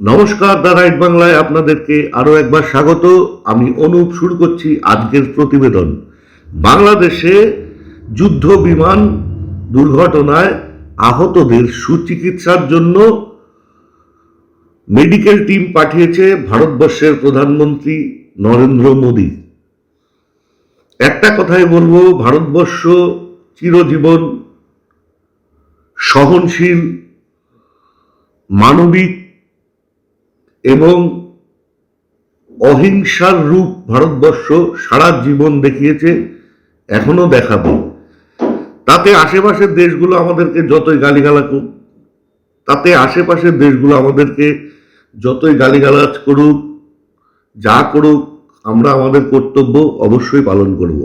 নমস্কার the right বাংলায় আপনাদেরকে আরও একবার স্বাগত। আমি অনুপ, শুরু করছি আজকের প্রতিবেদন। বাংলাদেশে যুদ্ধ বিমান দুর্ঘটনায় আহতদের সুচিকিৎসার জন্য মেডিকেল টিম পাঠিয়েছে ভারতবর্ষের প্রধানমন্ত্রী নরেন্দ্র মোদী। একটা কথাই বলব, ভারতবর্ষ চিরজীবন সহনশীল, মানবিক এবং অহিংসার রূপ ভারতবর্ষ সারা জীবন দেখিয়েছে, এখনও দেখাবে। তাতে আশেপাশের দেশগুলো আমাদেরকে যতই গালিগালা করুক তাতে আশেপাশের দেশগুলো আমাদেরকে যতই গালিগালাজ করুক, যা করুক, আমরা আমাদের কর্তব্য অবশ্যই পালন করব।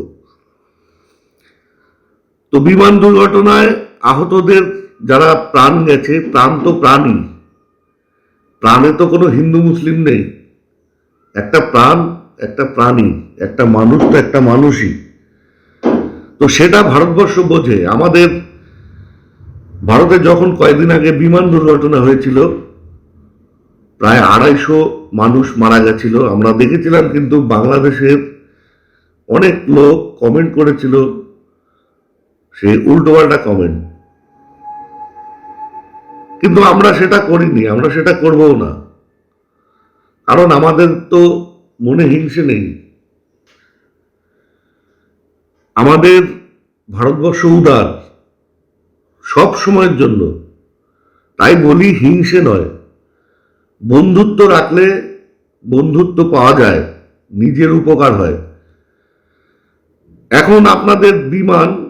তো বিমান দুর্ঘটনায় আহতদের যারা প্রাণ গেছে, প্রাণ তো প্রাণই প্রাণে তো কোনো হিন্দু মুসলিম নেই। একটা প্রাণ, একটা প্রাণী, একটা মানুষ তো একটা মানুষই। তো সেটা ভারতবর্ষ বোঝে। আমাদের ভারতে যখন কয়েকদিন আগে বিমান দুর্ঘটনা হয়েছিল, প্রায় আড়াইশো মানুষ মারা গেছিল। আমরা দেখেছিলাম কিন্তু বাংলাদেশের অনেক লোক কমেন্ট করেছিল। সে উল্টোপাল্টা কমেন্ট কিন্তু আমরা সেটা করিনি আমরা সেটা করবও না। কারণ আমাদের তো মনে হিংসে নেই। আমাদের ভারতবর্ষ উদার সব সময়ের জন্য। তাই বলি হিংসে নয়। বন্ধুত্ব রাখলে বন্ধুত্ব পাওয়া যায় নিজের উপকার হয়। এখন আপনাদের বিমান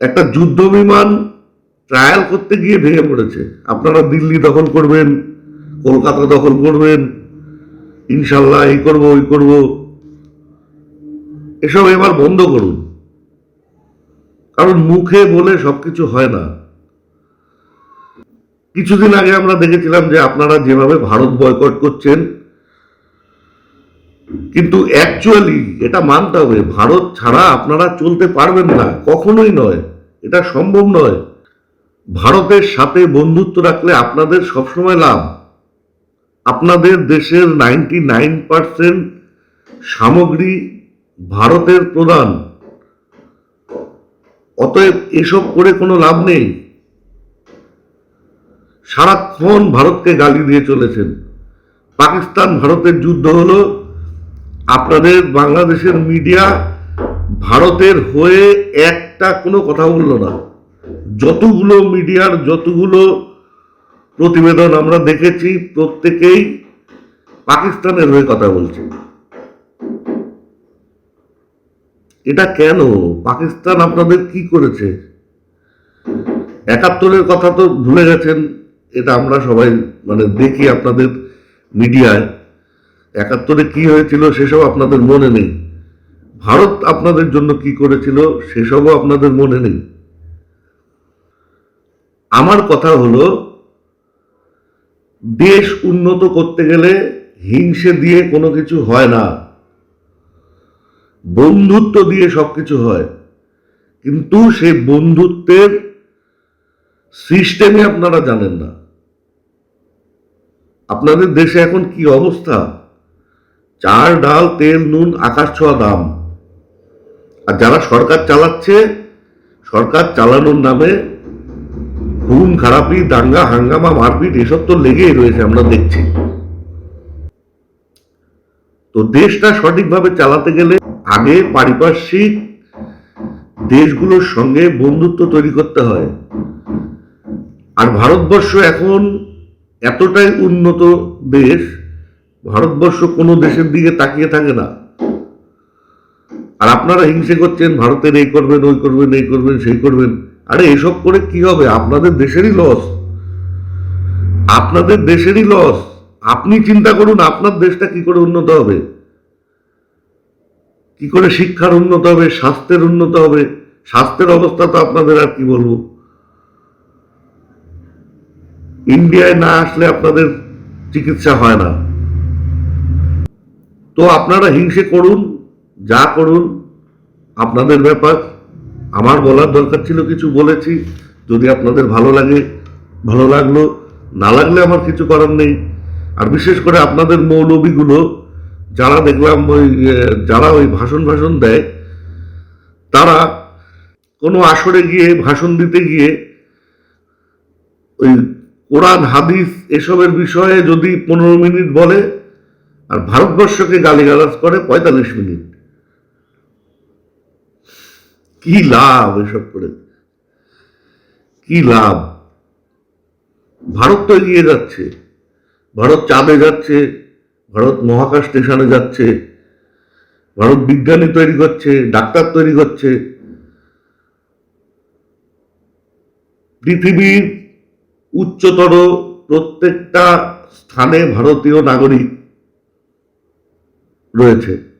একটা যুদ্ধ বিমান ট্রায়াল করতে গিয়ে ভেঙে পড়েছে। আপনারা দিল্লি দখল করবেন, কলকাতা দখল করবেন, ইনশাল্লাহ এই করব, ওই করব। এসব এবার বন্ধ করুন। কারণ মুখে বলে সবকিছু হয় না। কিছুদিন আগে আমরা দেখেছিলাম যে আপনারা যেভাবে ভারত বয়কট করছেন, কিন্তু অ্যাকচুয়ালি এটা মানতে হবে, ভারত ছাড়া আপনারা চলতে পারবেন না, কখনোই নয়। এটা সম্ভব নয়। ভারতের সাথে বন্ধুত্ব রাখলে আপনাদের সবসময় লাভ। আপনাদের দেশের নাইনটি নাইন পার্সেন্ট সামগ্রী ভারতের প্রদান। অতএব এসব করে কোনো লাভ নেই। সারাক্ষণ ভারতকে গালি দিয়ে চলেছেন। পাকিস্তান ভারতের যুদ্ধ হলো। আপনাদের বাংলাদেশের মিডিয়া ভারতের হয়ে একটা কোনো কথা বলল না। যতগুলো মিডিয়ার যতগুলো প্রতিবেদন আমরা দেখেছি, প্রত্যেকেই পাকিস্তানের হয়ে কথা বলছে। এটা কেন? পাকিস্তান আপনাদের কি করেছে? একাত্তরের কথা তো ভুলে গেছেন, এটা আমরা সবাই মানে দেখি আপনাদের মিডিয়ায়। একাত্তরে কি হয়েছিল সেসব আপনাদের মনে নেই। ভারত আপনাদের জন্য কি করেছিল সেসবও আপনাদের মনে নেই। আমার কথা হলো, দেশ উন্নত করতে গেলে হিংসে দিয়ে কোনো কিছু হয় না। বন্ধুত্ব দিয়ে সবকিছু হয়। কিন্তু সে বন্ধুত্বের সিস্টেমে আপনারা জানেন না। আপনাদের দেশে এখন কি অবস্থা? চাল ডাল, তেল, নুন, আকাশ ছোঁয়া দাম। আর যারা সরকার চালাচ্ছে, সরকার চালানোর নামে খুন খারাপি দাঙ্গা, হাঙ্গামা, মারপিট, এসব তো লেগেই রয়েছে, আমরা দেখছি। তো দেশটা সঠিকভাবে চালাতে গেলে আগে পারিপার্শ্বিক দেশগুলোর সঙ্গে বন্ধুত্ব তৈরি করতে হয়। আর ভারতবর্ষ এখন এতটাই উন্নত দেশ, ভারতবর্ষ কোনো দেশের দিকে তাকিয়ে থাকে না। আর আপনারা হিংসে করছেন, ভারতের এই করবেন, ওই করবেন, এই করবেন, সেই করবেন। আরে, এসব করে কি হবে? আপনাদের দেশেরই লস আপনাদের দেশেরই লস আপনি চিন্তা করুন, আপনার দেশটা কি করে উন্নত হবে? কি করে শিক্ষার উন্নত হবে, স্বাস্থ্যের উন্নত হবে? স্বাস্থ্যের অবস্থা তো আপনাদের, আর কি বলব? ইন্ডিয়ায় না আসলে আপনাদের চিকিৎসা হয় না। তো আপনারা হিংসে করুন, যা করুন, আপনাদের ব্যাপার। আমার বলার দরকার ছিল কিছু বলেছি, যদি আপনাদের ভালো লাগে, ভালো লাগল, না লাগলে আমার কিছু করার নেই। আর বিশেষ করে আপনাদের মৌলবীগুলো, যারা দেখলাম ওই যারা ওই ভাষণ ভাষণ দেয়, তারা কোনো আসরে গিয়ে, ভাষণ দিতে গিয়ে, ওই কোরআন, হাদিস এসবের বিষয়ে যদি পনেরো মিনিট বলে, আর ভারতবর্ষকে গালিগালাজ করে পঁয়তাল্লিশ মিনিট। কি লাভ এসব করে? কি লাভ? ভারত তো এগিয়ে যাচ্ছে। ভারত চাঁদে যাচ্ছে, ভারত মহাকাশ স্টেশনে যাচ্ছে, ভারত বিজ্ঞানী তৈরি করছে, ডাক্তার তৈরি করছে। পৃথিবীর উচ্চতর প্রত্যেকটা স্থানে ভারতীয় নাগরিক রয়েছে।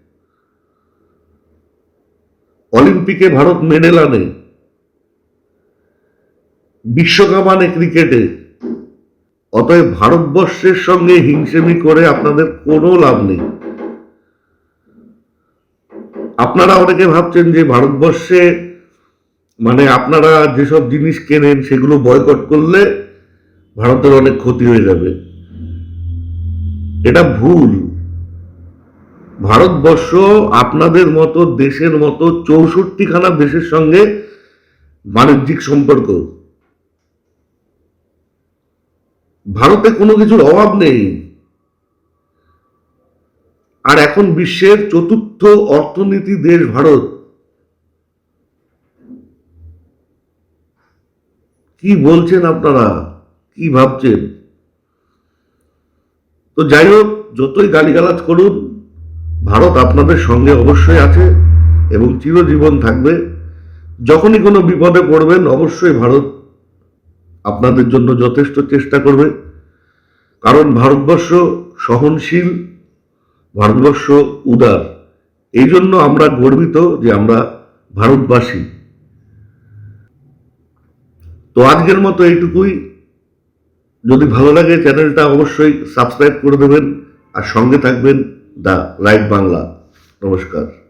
অলিম্পিকে ভারত মেডেল আনে, বিশ্বকাপ আনে ক্রিকেটে। অতএব ভারতবর্ষের সঙ্গে হিংসেমি করে আপনাদের কোনো লাভ নেই। আপনারা অনেকে ভাবছেন যে ভারতবর্ষে মানে আপনারা যেসব জিনিস কেনেন সেগুলো বয়কট করলে ভারতের অনেক ক্ষতি হয়ে যাবে। এটা ভুল। ভারতবর্ষ আপনাদের মতো, দেশের মতো চৌষট্টিখানা দেশের সঙ্গে বাণিজ্যিক সম্পর্ক। ভারতে কোনো কিছুর অভাব নেই। আর এখন বিশ্বের চতুর্থ অর্থনীতি দেশ ভারত। কি বলছেন আপনারা? কি ভাবছেন? তো যাই হোক, যতই গালিগালাজ করুন ভারত আপনাদের সঙ্গে অবশ্যই আছে এবং চিরজীবন থাকবে। যখনই কোনো বিপদে পড়বেন, অবশ্যই ভারত আপনাদের জন্য যথেষ্ট চেষ্টা করবে। কারণ ভারতবর্ষ সহনশীল, ভারতবর্ষ উদার। এই জন্য আমরা গর্বিত যে আমরা ভারতবাসী। তো আজকের মতো এইটুকুই। যদি ভালো লাগে চ্যানেলটা অবশ্যই সাবস্ক্রাইব করে দেবেন আর সঙ্গে থাকবেন দা লাইট বাংলা নমস্কার।